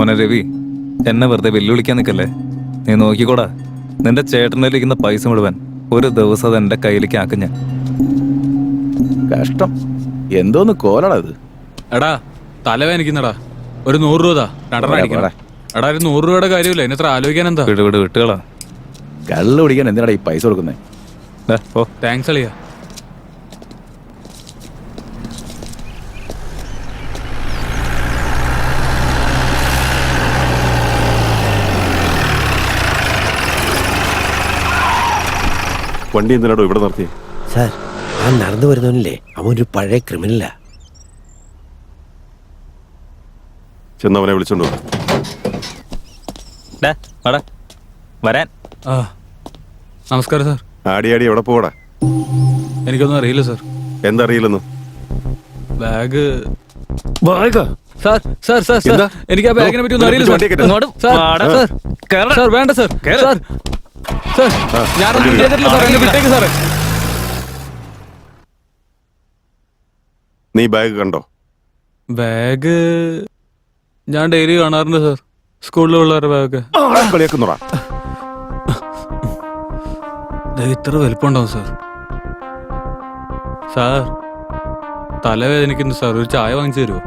മോനെ രവി എന്നെ വെറുതെ വെല്ലുവിളിക്കാൻ നിൽക്കല്ലേ? നീ നോക്കിക്കോടാ. നിന്റെ ചേട്ടനിലിരിക്കുന്ന ഇരിക്കുന്ന പൈസ മുഴുവൻ ഒരു ദിവസം അത് എന്റെ കയ്യിലേക്ക് ആക്കും ഞാൻ. കഷ്ടം. എന്തോന്ന് കോലടാ എടാ തലവേനിക്കുന്നടാ ഒരു നൂറ് രൂപ എടാ ഒരു നൂറ് രൂപയുടെ കാര്യമില്ല. ഇനി ആലോചിക്കാൻ എന്താ? വിട് വിട് വിട്ടുകളാ. കള്ളു പിടിക്കാൻ എന്തിനാടാ ഈ പൈസ കൊടുക്കുന്നേ? ദാ, ഓ താങ്ക്സ് അളിയ. വണ്ടി എന്തിനാടോ ഇവിടെ നിർത്തി സാർ ആ നടന്നു വരുന്നവനില്ലേ? അവൻ ഒരു പഴയ ക്രിമിനലാ. ചെന്ന് അവനെ വിളിച്ചോണ്ട്. വരാൻ. ആ നമസ്കാരം സാർ. ആടി ആടി എവിടെ പോടാ? എനിക്കൊന്നും അറിയില്ല sir. എന്തറിയില്ലെന്ന്? Bag sir sir sir sir. എന്താ? എനിക്ക് ആ ബാഗിനെ പറ്റി ഒന്നും അറിയില്ല വണ്ടി സാർ. വേണ്ട സാർ. സാർ സാർ ഞാനൊന്നും ചെയ്തിട്ടില്ല സാർ എന്നെ വിട്ടേക്ക് സാറേ. നീ ബാഗ് കണ്ടോ? ബാഗ് ഞാൻ ഡെയിലി കാണാറുണ്ട് സാർ. സ്കൂളിലുള്ളവരുടെ ബാഗൊക്കെ കളിയാക്കുന്നോടാ. ഇത്ര വലിപ്പമുണ്ടാവും സാർ? സാർ തലവേദനിക്കുന്നു സാർ. ഒരു ചായ വാങ്ങിച്ചു തരുമോ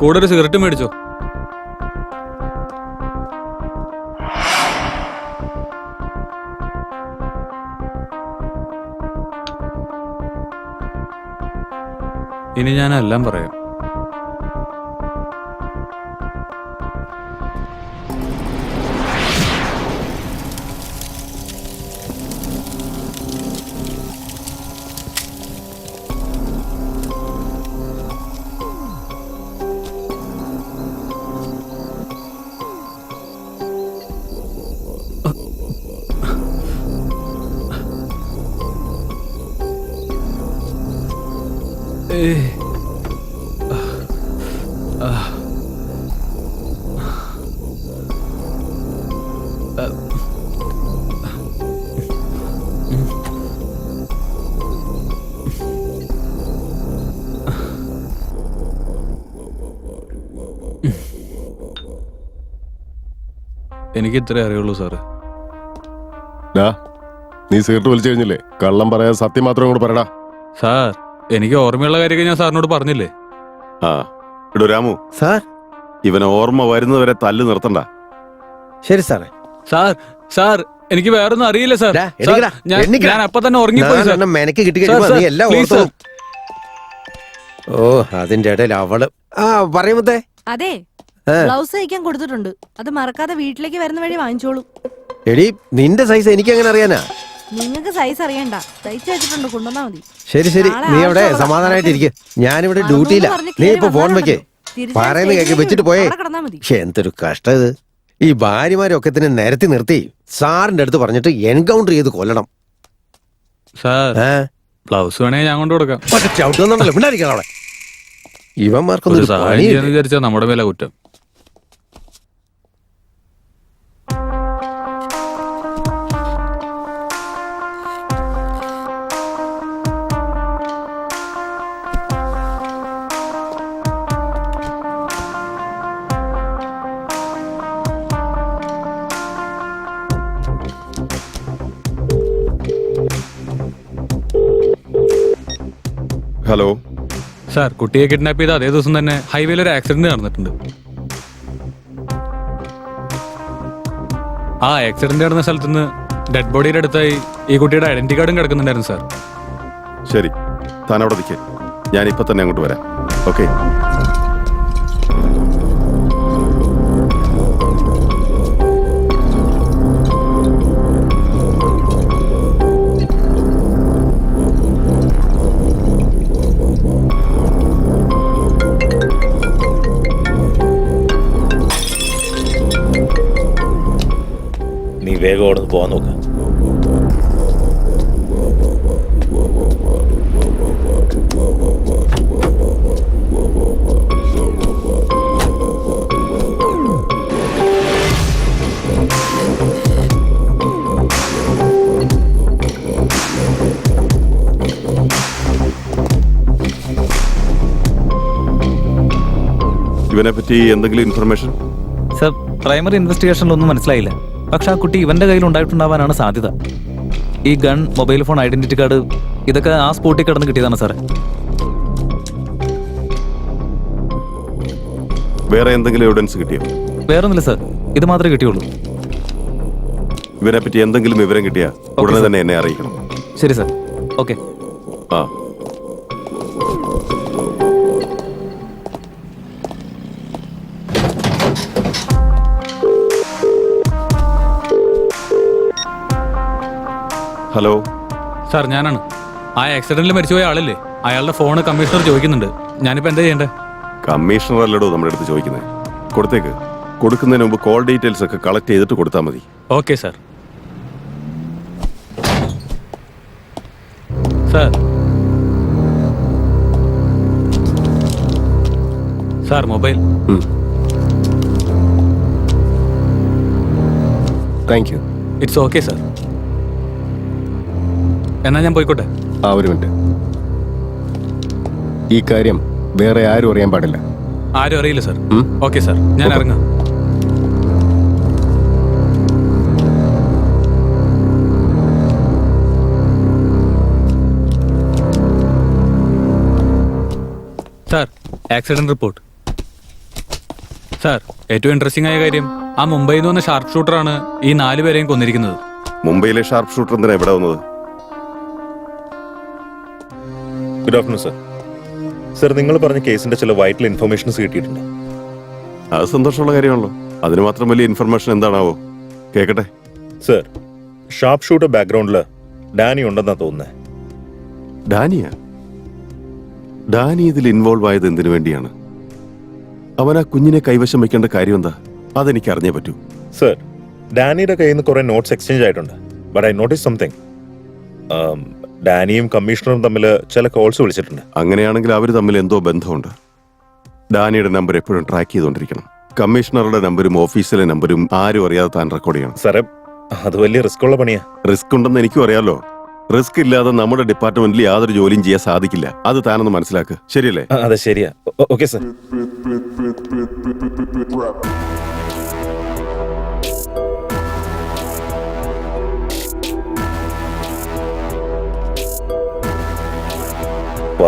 കൂടെ ഒരു സിഗരറ്റ് മേടിച്ചോ? ഇനി ഞാൻ എല്ലാം പറയാം ഏയ്. എനിക്ക് ഇത്രേ അറിയുള്ളൂ സാറ്. ഡാ നീ സിഗരറ്റ് വലിച്ചു കഴിഞ്ഞില്ലേ? കള്ളം പറയാൻ സത്യം മാത്രം കൂടെ പറയടാ. സാർ എനിക്ക് ഓർമ്മയുള്ള കാര്യമൊക്കെ ഞാൻ സാറിനോട് പറഞ്ഞില്ലേ? ആ ഇടോ രാമു. സാർ? ഇവനെ ഓർമ്മ വരുന്നവരെ തല്ല് നിർത്തണ്ട. ശരി സാറേ. സാർ സാർ എനിക്ക് വേറൊന്നും അറിയില്ല സാർ. ഡാ, സാർ, എണീക്കടാ, ഞാൻ എണീക്കടാ. ഞാൻ അപ്പൊ തന്നെ ഉറങ്ങിപ്പോയി സാർ. നാലെണ്ണം മെനക്ക് കിട്ടി സാർ, കഴിയുമ്പോ സാർ, നീ എല്ലാം please, ഓർത്തോളും. ഓ അതിന്റെ ഇടയിൽ അവൾ ആ പറയുമ്പത്തേ അതെ. ബ്ലൗസ് തയ്ക്കാൻ കൊടുത്തിട്ടുണ്ട്. അത് മറക്കാതെ വീട്ടിലേക്ക് വരുന്ന വഴി വാങ്ങിച്ചോളൂ. എടി നിന്റെ സൈസ് എനിക്ക് എങ്ങനെ അറിയാനാ? നിങ്ങൾക്ക് സൈസ് അറിയണ്ട. തയ്ച്ചു വെച്ചിട്ടുണ്ട് കൊണ്ടുവന്നാ മതി. ശരി ശരി. നീ അവിടെ സമാധാനമായിട്ട് ഇരിക്കും. ഞാനിവിടെ ഡ്യൂട്ടിയില്ല നീ ഇപ്പൊ ഫോൺ വെക്കേ. പറയുന്ന കേക്ക് വെച്ചിട്ട് പോയേ. പക്ഷെ എന്തൊരു കഷ്ടം ഇത് ഈ ഭാര്യമാരൊക്കെ തന്നെ നിരത്തി നിർത്തി സാറിന്റെ അടുത്ത് പറഞ്ഞിട്ട് എൻകൗണ്ടർ ചെയ്ത് കൊല്ലണം. സാർ ബ്ലൗസ് വേണേ ഞാൻ അവിടെ? ഇവന്മാർക്കൊന്നും നമ്മുടെ മേലെ കുറ്റം. ഹലോ സാർ കുട്ടിയെ കിഡ്നാപ്പ് ചെയ്ത അതേ ദിവസം തന്നെ ഹൈവേയിൽ ഒരു ആക്സിഡന്റ് നടന്നിട്ടുണ്ട്. ആ ആക്സിഡന്റ് നടന്ന സ്ഥലത്ത് നിന്ന് ഡെഡ് ബോഡിയുടെ അടുത്തായി ഈ കുട്ടിയുടെ ഐഡന്റി കാർഡും കിടക്കുന്നുണ്ടായിരുന്നു സാർ. ശരി. താൻ അവിടെ നിൽക്കേ. ഞാൻ ഇപ്പൊ തന്നെ അങ്ങോട്ട് വരാം. ഓക്കെ വേഗം അവിടെ നിന്ന് പോകാൻ നോക്കാം. ഇവനെ പറ്റി എന്തെങ്കിലും ഇൻഫർമേഷൻ സർ പ്രൈമറി ഇൻവെസ്റ്റിഗേഷനിലൊന്നും മനസ്സിലായില്ല. പക്ഷെ ആ കുട്ടി ഇവന്റെ കയ്യിൽ ഉണ്ടായിട്ടുണ്ടാവാനാണ് സാധ്യത. ഈ gun mobile phone identity card ഇതൊക്കെ ആ സ്പോട്ടിൽ കിടന്ന് കിട്ടിയതാണ് സാറേ. വേറെ എന്തെങ്കിലും എവിഡൻസ് കിട്ടിയോ? വേറൊന്നുമില്ല സാർ. ഇത് മാത്രമേ കിട്ടിയുള്ളൂ. ഇവരെ പറ്റി എന്തെങ്കിലും വിവരം കിട്ടിയാ ഉടനെ തന്നെ എന്നെ അറിയിക്കണം. ശരി സാർ ഓക്കെ ആ. ഹലോ. സാർ ഞാനാണ്. ആ ആക്സിഡന്റിൽ മരിച്ചുപോയ ആളല്ലേ? അയാളുടെ ഫോണ് കമ്മീഷണർ ചോദിക്കുന്നുണ്ട്. ഞാനിപ്പോ എന്താ ചെയ്യണ്ടേ? കമ്മീഷണർ അല്ലടോ നമ്മുടെ അടുത്ത് ചോദിക്കുന്നത് കൊടുത്തേക്ക്. കൊടുക്കുന്നതിന് മുമ്പ് കോൾ ഡീറ്റെയിൽസ് ഒക്കെ കളക്ട് ചെയ്തിട്ട് കൊടുത്താൽ മതി. Okay sir. Sir. Sir mobile. Thank you it's okay sir. എന്നാ ഞാൻ പോയിക്കോട്ടെ. ആ ഒരു മിനിറ്റ്. ഈ കാര്യം വേറെ ആരും അറിയാൻ പാടില്ല. ആരും അറിയില്ല സാർ. ഉം. Okay sir. ഞാൻ. ഇറങ്ങാം. സാർ ആക്സിഡന്റ് റിപ്പോർട്ട് സാർ ഏറ്റവും ഇൻട്രസ്റ്റിംഗ് ആയ കാര്യം ആ മുംബൈയിൽ നിന്ന് വന്ന ഷാർപ്പ് ഷൂട്ടറാണ് ഈ നാല് പേരെയും കൊന്നിരിക്കുന്നത്. മുംബൈയിലെ ഷാർപ്പ് ഷൂട്ടർ എന്തിനാ ഇവിടെ വന്നത്? ഗുഡ് ആഫ്റ്റർനൂൺ സർ സർ നിങ്ങൾ പറഞ്ഞ കേസിന്റെ ചില വൈറ്റൽ ഇൻഫർമേഷൻസ് കിട്ടിയിട്ടുണ്ട്. അത് സന്തോഷമുള്ള കാര്യമാണല്ലോ. അതിന് മാത്രം വലിയ ഇൻഫർമേഷൻ എന്താണാവോ? കേക്കട്ടെ. സർ ഷാർപ്പ് ഷൂട്ടർ ബാക്ക്ഗ്രൗണ്ടിൽ ഡാനി ഉണ്ടെന്നാ തോന്നുന്നത് ഡാനിയ ഡാനി ഇതിൽ ഇൻവോൾവ് ആയത് എന്തിനു വേണ്ടിയാണ്? അവൻ ആ കുഞ്ഞിനെ കൈവശം വെക്കേണ്ട കാര്യം എന്താ? അതെനിക്ക് അറിഞ്ഞേ പറ്റൂ. സർ ഡാനിയുടെ കയ്യിൽ നിന്ന് കുറെ നോട്ട്സ് എക്സ്ചേഞ്ച് ആയിട്ടുണ്ട്. ബട്ട് ഐ നോട്ടീസ് സംതിങ് ഡാനിയും കമ്മീഷണറും തമ്മിൽ ചില കോൾസ് വിളിച്ചിട്ടുണ്ട്. അങ്ങനെയാണെങ്കിൽ അവർ തമ്മിൽ എന്തോ ബന്ധമുണ്ട്. ഡാനിയുടെ നമ്പർ എപ്പോഴും ട്രാക്ക് ചെയ്തുകൊണ്ടിരിക്കണം. കമ്മീഷണറുടെ നമ്പരും ഓഫീസിലെ നമ്പരും ആരും അറിയാതെ താൻ റെക്കോർഡ് ചെയ്യണം. സാറേ അത് വലിയ റിസ്ക് ഉള്ള പണിയാ. റിസ്ക് ഉണ്ടെന്ന് എനിക്കും അറിയാലോ. റിസ്ക് ഇല്ലാതെ നമ്മുടെ ഡിപ്പാർട്ട്മെന്റിൽ യാതൊരു ജോലിയും ചെയ്യാൻ സാധിക്കില്ല. അത് താനൊന്ന് മനസ്സിലാക്കുക ശരിയല്ലേ? അതെ ശരിയാ. ഓക്കെ സർ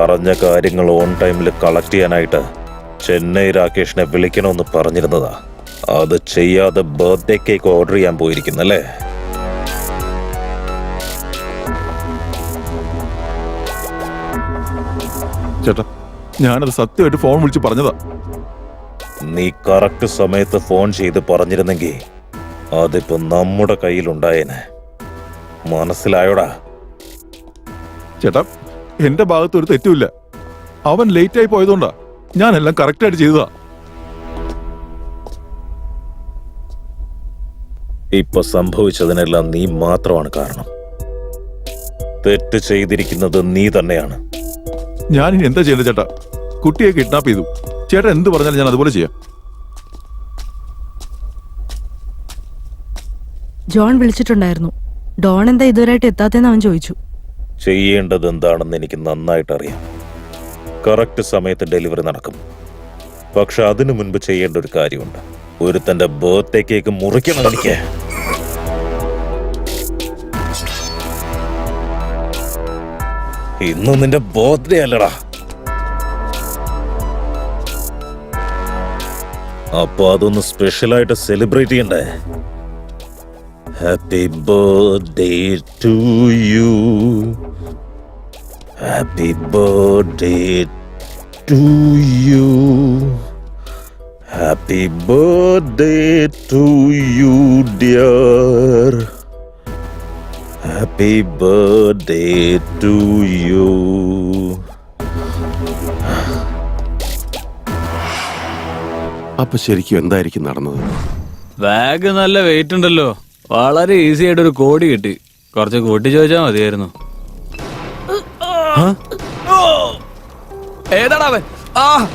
പറഞ്ഞ കാര്യങ്ങൾ ഓൺ ടൈമിൽ കളക്ട് ചെയ്യാനായിട്ട് ചെന്നൈ രാകേഷിനെ വിളിക്കണമെന്ന് പറഞ്ഞിരുന്നതാ. അത് ചെയ്യാതെ ബർത്ത്ഡേ കേക്ക് ഓർഡർ ചെയ്യാൻ പോയിരിക്കുന്നല്ലേ? ചേട്ടാ ഞാനത് സത്യമായിട്ട് ഫോൺ വിളിച്ച് പറഞ്ഞതാ. നീ കറക്റ്റ് സമയത്ത് ഫോൺ ചെയ്ത് പറഞ്ഞിരുന്നെങ്കിൽ അതിപ്പോ നമ്മുടെ കയ്യിലുണ്ടായേനെ. മനസ്സിലായോടാ? ചേട്ടാ എന്റെ ഭാഗത്ത് ഒരു തെറ്റുമില്ല. അവൻ ലേറ്റ് ആയി പോയതുകൊണ്ടാ ഞാനെല്ലാം കറക്റ്റ് ആയിട്ട് ചെയ്തതാ. ഇപ്പൊ സംഭവിച്ചതിനെല്ലാം നീ മാത്രമാണ് കാരണം. തെറ്റ് ചെയ്തിരിക്കുന്നത് നീ തന്നെയാണ്. ഞാൻ ഇനി എന്താ ചെയ്യേണ്ടത് ചേട്ടാ? കുട്ടിയെ കിഡ്നാപ്പ് ചെയ്തു. ചേട്ടൻ എന്ത് പറഞ്ഞാലും ഞാൻ അതുപോലെ ചെയ്യാം. ജോൺ വിളിച്ചിട്ടുണ്ടായിരുന്നു. ഡോൺ എന്താ ഇതുവരെയായിട്ട് എത്താത്തെന്ന് അവൻ ചോദിച്ചു. ചെയ്യേണ്ടത് എന്താണെന്ന് എനിക്ക് നന്നായിട്ട് അറിയാം കറക്റ്റ് സമയത്ത് ഡെലിവറി നടക്കും. പക്ഷെ അതിനു മുൻപ് ചെയ്യേണ്ട ഒരു കാര്യമുണ്ട്. ഒരുത്തന്റെ ബർത്ത്ഡേ കേക്ക് മുറിക്കണം എനിക്ക്. ഇന്ന് നിന്റെ ബർത്ത്ഡേ അല്ലടാ. അപ്പൊ അതൊന്ന് സ്പെഷ്യലായിട്ട് സെലിബ്രേറ്റ് ചെയ്യണ്ടേ? Happy birthday to you happy birthday to you happy birthday to you dear happy birthday to you അപ്പൊ ശരിക്കും എന്തായിരിക്കും നടന്നത്? ബാഗ് നല്ല വെയിറ്റ് ഉണ്ടല്ലോ. വളരെ ഈസി ആയിട്ട് ഒരു കോടി കിട്ടി. കുറച്ച് കൂട്ടി ചോദിച്ചാൽ മതിയായിരുന്നു. ഏതാടാ അവൻ? ആ.